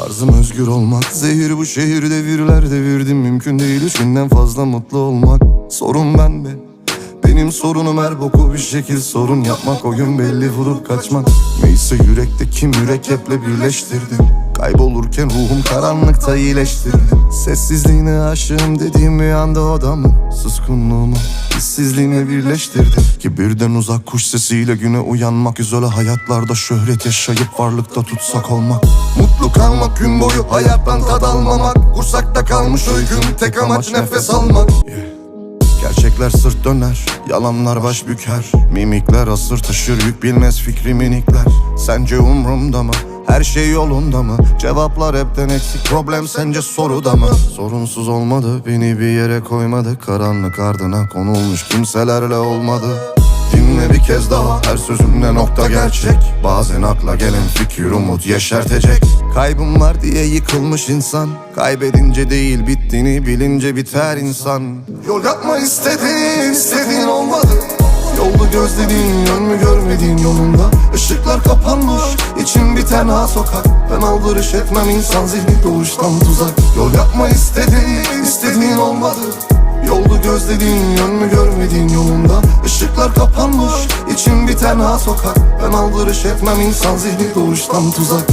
Tarzım özgür olmak Zehir bu şehir devirler devirdim. Mümkün değil üçünden fazla mutlu olmak. Sorun bende. Benim sorunum her boku bir şekil sorun yapmak. Oyun belli vurup kaçmak. Neyse yürekte kim mürekkeple birleştirdim. Kaybolurken ruhum karanlıkta iyileştirdim. Sessizliğine aşığım dediğim bir anda odamı Suskunluğumu hissizliğine birleştirdim. Ki birden uzak kuş sesiyle güne uyanmak Izole hayatlarda şöhret yaşayıp varlıkta tutsak olmak. Mutlu kalmak gün boyu hayattan tad almamak. Kursakta kalmış öyküm tek amaç nefes almak. Gerçekler sırt döner, yalanlar baş büker. Mimikler asır taşır yük bilmez fikri minikler. Sence umrumda mı? Her şey yolunda mı? Cevaplar hepten eksik. Problem sence soruda mı? Sorunsuz olmadı beni bir yere koymadı. Karanlık ardına konulmuş kimselerle olmadı. Dinle bir kez daha her sözümde nokta gerçek. Bazen akla gelen fikir umut yeşertecek. Kaybım var diye yıkılmış insan. Kaybedince değil bittiğini bilince biter insan. Yol yapma istediğin istediğin olmadı. Yolda gözlediğin yön mü görmediğin yolunda içim bir tenha sokak. Ben aldırış etmem insan zihni doğuştan tuzak. Yol yapma istediğin istediğin olmadı. Yolda gözlediğin yön mü görmediğin yolunda. Işıklar kapanmış içim bir tenha sokak. Ben aldırış etmem insan zihni doğuştan tuzak